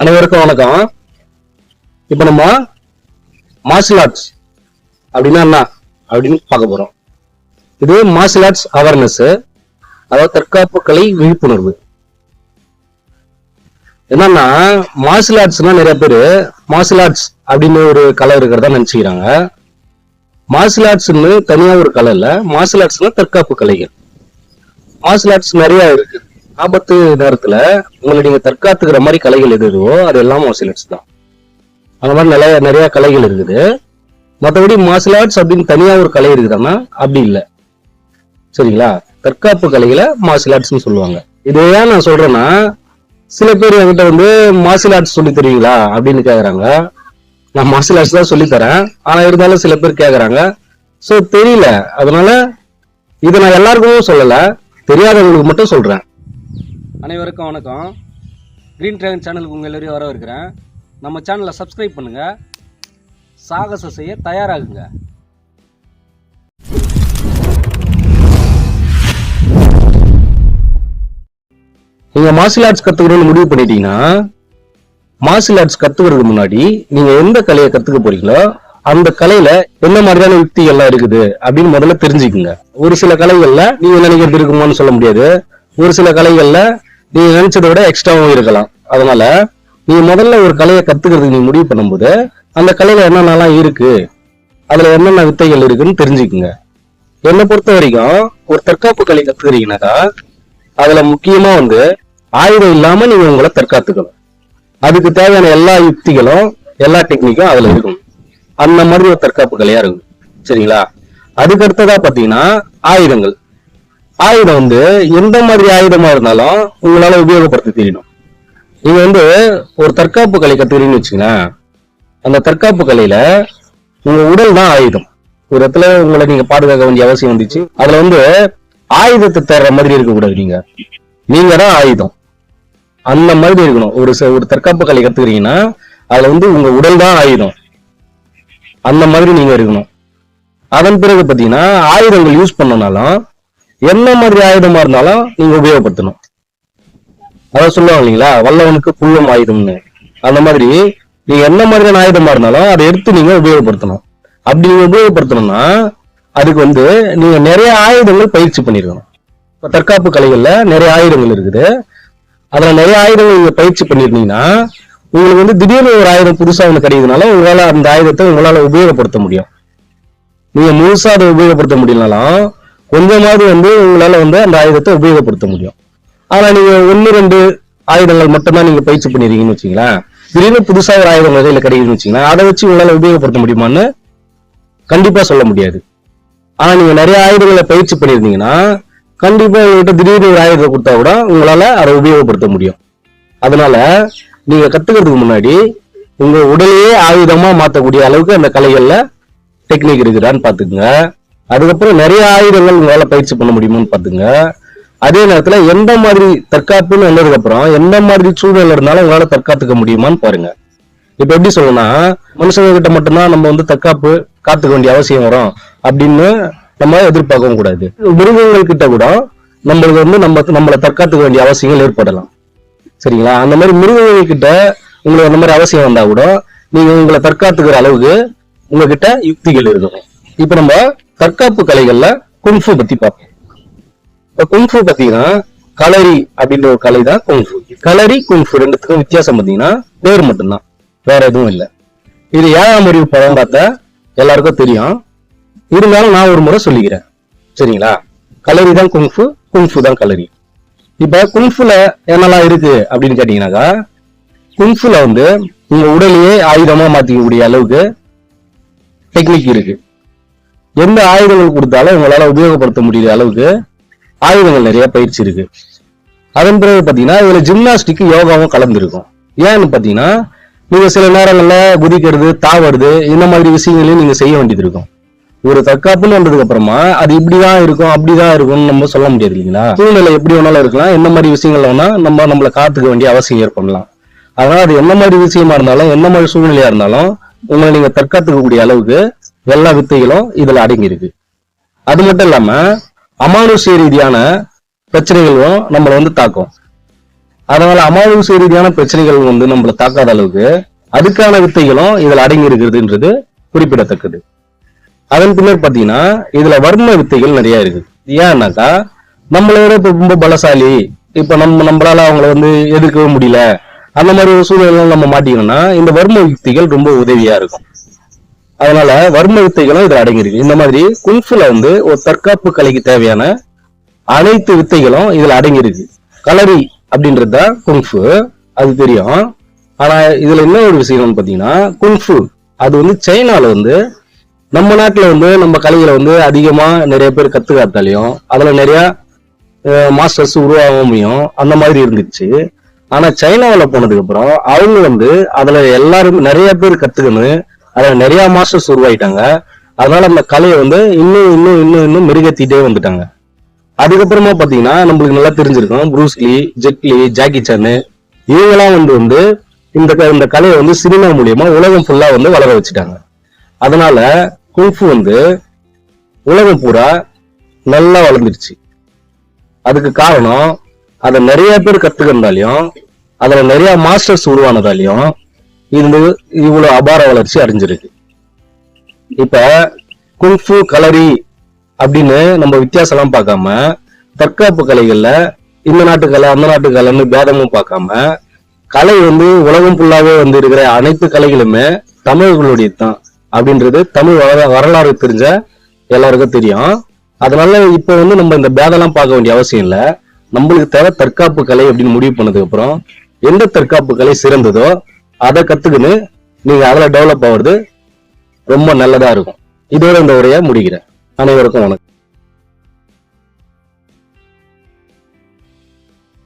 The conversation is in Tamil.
அனைவருக்கும் வணக்கம். இப்போ நம்ம மார்ஷல் ஆர்ட்ஸ் அப்படின்னா என்ன அப்படின்னு பார்க்க போறோம். இது மார்ஷல் ஆர்ட்ஸ் அவேர்னஸ் அதாவது தற்காப்பு கலை விழிப்புணர்வு. என்னன்னா மார்ஷல் ஆர்ட்ஸ்னா நிறைய பேர் மார்ஷல் ஆர்ட்ஸ் அப்படின்னு ஒரு கலை இருக்கிறதா நினைச்சுக்கிறாங்க. மார்ஷல் ஆர்ட்ஸ்னு தனியா ஒரு கலை இல்ல மார்ஷல் ஆர்ட்ஸ்னா தற்காப்பு கலைகள். மார்ஷல் ஆர்ட்ஸ் நிறைய இருக்கு. ஆபத்து நேரத்துல உங்களை நீங்க தற்காத்துக்கிற மாதிரி கலைகள் எது எதுவோ அது எல்லாம் மார்ஷியல் ஆர்ட்ஸ் தான். அந்த மாதிரி நிறைய நிறைய கலைகள் இருக்குது. மற்றபடி மார்ஷியல் ஆர்ட்ஸ் அப்படின்னு தனியா ஒரு கலை இருக்குதான்னா அப்படி இல்லை. சரிங்களா? தற்காப்பு கலைகளை மார்ஷியல் ஆர்ட்ஸ்னு சொல்லுவாங்க. இது ஏன் நான் சொல்றேன்னா சில பேர் என்கிட்ட வந்து மார்ஷியல் ஆர்ட்ஸ் சொல்லி தருவீங்களா அப்படின்னு கேக்குறாங்க. நான் மார்ஷியல் ஆர்ட்ஸ் தான் சொல்லி தரேன். ஆனா இருந்தாலும் சில பேர் கேக்குறாங்க. சோ தெரியல. அதனால இதை நான் எல்லாருக்கும் சொல்லல. தெரியாதவங்களுக்கு மட்டும் சொல்றேன். அனைவருக்கும் வணக்கம். க்ரீன் ட்ராகன் சேனலுக்கு உங்கள் எல்லாரையும் வர இருக்கிறேன் நம்ம சேனலை சப்ஸ்கிரைப் பண்ணுங்கள் சாகசம் செய்ய தயாராகுங்க. நீங்கள் மார்ஷியல் ஆர்ட்ஸ் கற்றுக்கணும்னு முடிவு பண்ணிட்டீங்கன்னா மார்ஷியல் ஆர்ட்ஸ் கற்றுக்கிறதுக்கு முன்னாடி நீங்கள் எந்த கலையை கற்றுக்க போறீங்களோ அந்த கலையில என்ன மாதிரியான யுக்திகள்லாம் இருக்குது அப்படின்னு முதல்ல தெரிஞ்சுக்குங்க. ஒரு சில கலைகள்ல நீங்க நினைக்கிறது இருக்குமோன்னு சொல்ல முடியாது. ஒரு சில கலைகள்ல நீ நினைச்சதை விட எக்ஸ்ட்ராவும் இருக்கலாம். அதனால நீ முதல்ல ஒரு கலையை கத்துக்கிறதுக்கு நீ முடிவு பண்ணும்போது அந்த கலையில என்னென்னலாம் இருக்கு அதுல என்னென்ன வித்தைகள் இருக்குன்னு தெரிஞ்சுக்குங்க. என்னை பொறுத்த வரைக்கும் ஒரு தற்காப்பு கலை கத்துக்கிறீங்கன்னாக்கா அதுல முக்கியமா வந்து ஆயுதம் இல்லாம நீங்க உங்களை தற்காத்துக்கணும். அதுக்கு தேவையான எல்லா யுக்திகளும் எல்லா டெக்னிக்கும் அதுல இருக்கும். அந்த மாதிரி ஒரு தற்காப்பு கலையா இருக்கும். சரிங்களா? அதுக்கு அடுத்ததா பாத்தீங்கன்னா ஆயுதங்கள். ஆயுதம் வந்து எந்த மாதிரி ஆயுதமா இருந்தாலும் உங்களால உபயோகப்படுத்த தெரியணும் நீங்க வந்து ஒரு தற்காப்பு கலை கத்துக்கிறீங்கன்னு வச்சுங்களேன் அந்த தற்காப்பு கலையில உங்க உடல் தான் ஆயுதம். ஒரு இடத்துல உங்களை நீங்க பாதுகாக்க வேண்டிய அவசியம் வந்துச்சு. அதுல வந்து ஆயுதத்தை தேடுற மாதிரி இருக்கக்கூடாது நீங்க. நீங்க தான் ஆயுதம். அந்த மாதிரி இருக்கணும். ஒரு ஒரு தற்காப்பு கலை கத்துக்கிறீங்கன்னா அதுல வந்து உங்க உடல் தான் ஆயுதம். அந்த மாதிரி நீங்க இருக்கணும். அதன் பிறகு பாத்தீங்கன்னா ஆயுதங்கள் யூஸ் பண்ணனாலும் என்ன மாதிரி ஆயுதமா இருந்தாலும் நீங்க உபயோகப்படுத்தணும். அதான் சொல்லுவாங்க இல்லைங்களா? வல்லவனுக்கு புல்லும் ஆயுதம்னு. அந்த மாதிரி நீங்க என்ன மாதிரியான ஆயுதமா இருந்தாலும் அதை எடுத்து நீங்க உபயோகப்படுத்தணும். அப்படி நீங்க உபயோகப்படுத்தணும்னா அதுக்கு வந்து நீங்க நிறைய ஆயுதங்கள் பயிற்சி பண்ணிருக்கணும். இப்ப தற்காப்பு கலைகள்ல நிறைய ஆயுதங்கள் இருக்குது. அதுல நிறைய ஆயுதங்கள் நீங்க பயிற்சி பண்ணிருந்தீங்கன்னா உங்களுக்கு வந்து திடீர்னு ஒரு ஆயுதம் புதுசா வந்து கிடைக்குதுனால உங்களால அந்த ஆயுதத்தை உங்களால உபயோகப்படுத்த முடியும். நீங்க முழுசா அதை உபயோகப்படுத்த முடியலனாலும் கொஞ்சமாவது வந்து உங்களால வந்து அந்த ஆயுதத்தை உபயோகப்படுத்த முடியும். ஆனா நீங்க ஒன்னு ரெண்டு ஆயுதங்கள் மட்டும்தான் நீங்க பயிற்சி பண்ணிருக்கீங்கன்னு வச்சுங்களேன் திடீர்னு புதுசா ஒரு ஆயுதம் வகையில கிடைக்குதுன்னு வச்சுங்களேன் அதை வச்சு உங்களால உபயோகப்படுத்த முடியுமான்னு கண்டிப்பா சொல்ல முடியாது. ஆனா நீங்க நிறைய ஆயுதங்களை பயிற்சி பண்ணியிருந்தீங்கன்னா கண்டிப்பா உங்ககிட்ட திடீர்னு ஒரு ஆயுதத்தை கொடுத்தா கூட உங்களால அதை உபயோகப்படுத்த முடியும். அதனால நீங்க கத்துக்கிறதுக்கு முன்னாடி உங்க உடலையே ஆயுதமா மாத்தக்கூடிய அளவுக்கு அந்த கலைகள்ல டெக்னிக் இருக்குதான்னு பாத்துக்குங்க அதுக்கப்புறம் நிறைய ஆயுதங்கள் உங்களால் பயிற்சி பண்ண முடியுமான்னு பார்த்துங்க அதே நேரத்தில் எந்த மாதிரி தற்காப்புன்னு வந்ததுக்கப்புறம் எந்த மாதிரி சூழல் இருந்தாலும் உங்களால் தற்காத்துக்க முடியுமான்னு பாருங்க. இப்போ எப்படி சொல்லணும்னா மனுஷங்க கிட்ட மட்டும்தான் நம்ம வந்து தற்காப்பு காத்துக்க வேண்டிய அவசியம் வரும் அப்படின்னு நம்ம எதிர்பார்க்கவும் கூடாது. மிருகங்கள் கிட்ட கூட நம்மளுக்கு வந்து நம்ம நம்மளை தற்காத்துக்க வேண்டிய அவசியங்கள் ஏற்படலாம். சரிங்களா? அந்த மாதிரி மிருகங்கள் கிட்ட உங்களுக்கு அந்த மாதிரி அவசியம் வந்தா கூட நீங்க உங்களை தற்காத்துக்கிற அளவுக்கு உங்ககிட்ட யுக்திகள் இருக்கும் இப்ப நம்ம தற்காப்பு கலைகள்ல குங்ஃபு பத்தி பார்ப்போம். இப்ப குங்ஃபு பாத்தீங்கன்னா களரி அப்படின்ற ஒரு கலை தான் குங்ஃபு களரி குங்ஃபு ரெண்டுத்துக்கும் வித்தியாசம் பாத்தீங்கன்னா பேர் மட்டும்தான். வேற எதுவும் இல்லை. இது ஏழாம் அறிவு படம் பார்த்தா எல்லாருக்கும் தெரியும். இருந்தாலும் நான் ஒரு முறை சொல்லிக்கிறேன். சரிங்களா? களரி தான் குங்ஃபு குங்ஃபு தான் களரி. இப்ப குங்ஃபுல என்னெல்லாம் இருக்கு அப்படின்னு கேட்டீங்கன்னாக்கா குங்ஃபுல வந்து உங்க உடலையே ஆயுதமா மாத்திக்கக்கூடிய அளவுக்கு டெக்னிக் இருக்கு. எந்த ஆயுதங்கள் கொடுத்தாலும் உங்களால உபயோகப்படுத்த முடியாத அளவுக்கு ஆயுதங்கள் நிறைய பயிற்சி இருக்கு. அதன் பிறகு பாத்தீங்கன்னா இதுல ஜிம்னாஸ்டிக் யோகாவும் கலந்துருக்கும். ஏன்னு பாத்தீங்கன்னா நீங்க சில நேரங்கள்ல குதிக்கிறது தாவறது இந்த மாதிரி விஷயங்களையும் நீங்க செய்ய வேண்டியது இருக்கும். ஒரு தற்காப்புன்னு வந்ததுக்கு அப்புறமா அது இப்படிதான் இருக்கும் அப்படிதான் இருக்கும்னு நம்ம சொல்ல முடியாது இல்லைங்களா? சூழ்நிலை எப்படி வேணாலும் இருக்கலாம் என்ன மாதிரி விஷயங்கள் வேணா நம்ம நம்மளை காத்துக்க வேண்டிய அவசியம் ஏற்படலாம். அதனால அது என்ன மாதிரி விஷயமா இருந்தாலும் என்ன மாதிரி சூழ்நிலையா இருந்தாலும் உங்களை நீங்க தற்காத்துக்கக்கூடிய அளவுக்கு எல்லா வித்தைகளும் இதுல அடங்கி இருக்கு அது மட்டும் இல்லாம அமானுஷ்ய ரீதியான பிரச்சனைகளும் நம்மளை வந்து தாக்கும். அதனால அமானுஷ்ய ரீதியான பிரச்சனைகள் வந்து நம்மள தாக்காத அளவுக்கு அதுக்கான வித்தைகளும் இதுல அடங்கி இருக்கிறதுன்றது குறிப்பிடத்தக்கது. அதன் பின்னர் பாத்தீங்கன்னா இதுல வர்ம வித்தைகள் நிறைய இருக்குது. ஏன்னாக்கா நம்மளோட விட இப்ப ரொம்ப பலசாலி. இப்ப நம்ம நம்மளால அவங்கள வந்து எதிர்க்கவே முடியல. அந்த மாதிரி ஒரு சூழ்நிலை நம்ம மாட்டிக்கணும்னா இந்த வர்ம யுக்திகள் ரொம்ப உதவியா இருக்கும். அதனால வர்ம வித்தைகளும் இதுல அடங்கியிருக்கு. இந்த மாதிரி குன்ஃபுல வந்து ஒரு தற்காப்பு கலைக்கு தேவையான அனைத்து வித்தைகளும் இதுல அடங்கியிருக்கு. கலரி அப்படின்றது தான் குங்ஃபு அது தெரியும். ஆனா இதுல என்ன ஒரு விஷயம்னு பாத்தீங்கன்னா குங்ஃபு அது வந்து சைனால வந்து நம்ம நாட்டுல வந்து நம்ம கலைகளை வந்து அதிகமா நிறைய பேர் கத்துக்காத்தாலையும் அதுல நிறைய மாஸ்டர்ஸ் உருவாகாமையும் அந்த மாதிரி இருந்துச்சு. ஆனா சைனாவில் போனதுக்கு அப்புறம் அவங்க வந்து அதுல எல்லாரும் நிறைய பேர் கத்துக்கணும் அதில் நிறைய மாஸ்டர்ஸ் உருவாயிட்டாங்க. அதனால அந்த கலையை வந்து இன்னும் இன்னும் இன்னும் இன்னும் மெருகேத்திட்டே வந்துட்டாங்க. அதுக்கப்புறமா பார்த்தீங்கன்னா நம்மளுக்கு நல்லா தெரிஞ்சிருக்கும் ப்ரூஸ்லி ஜெட்லி ஜாக்கி சானு இவங்கெல்லாம் வந்து வந்து இந்த க- இந்த கலையை வந்து சினிமா மூலியமா உலகம் ஃபுல்லா வந்து வளர வச்சுட்டாங்க. அதனால குங்ஃபு வந்து உலகம் பூரா நல்லா வளர்ந்துருச்சு. அதுக்கு காரணம் அதை நிறைய பேர் கத்துக்கிறதாலையும் அதில் நிறைய மாஸ்டர்ஸ் உருவானதாலையும் இது இவ்வளவு அபார வளர்ச்சி அடைஞ்சிருக்கு. இப்ப குங்ஃபு கலரி அப்படின்னு நம்ம வித்தியாசம் எல்லாம் பார்க்காம தற்காப்பு கலைகள்ல இந்த நாட்டு கலை அந்த நாட்டு கலைன்னு பேதமும் பார்க்காம கலை வந்து உலகம் ஃபுல்லாவே வந்து இருக்கிற அனைத்து கலைகளுமே தமிழர்களுடைய தான் அப்படின்றது தமிழ் வர- வரலாறு தெரிஞ்ச எல்லாருக்கும் தெரியும். அதனால இப்ப வந்து நம்ம இந்த பேதம்லாம் பார்க்க வேண்டிய அவசியம் இல்லை. நம்மளுக்கு தேவை தற்காப்பு கலை அப்படின்னு முடிவு பண்ணதுக்கு அப்புறம் எந்த தற்காப்பு கலை சிறந்ததோ அதை கத்துக்கின்னு நீங்க அதில் டெவலப் ஆகுறது ரொம்ப நல்லதா இருக்கும். இதோட இந்த உரையை முடிக்கிறேன். அனைவருக்கும் வணக்கம்.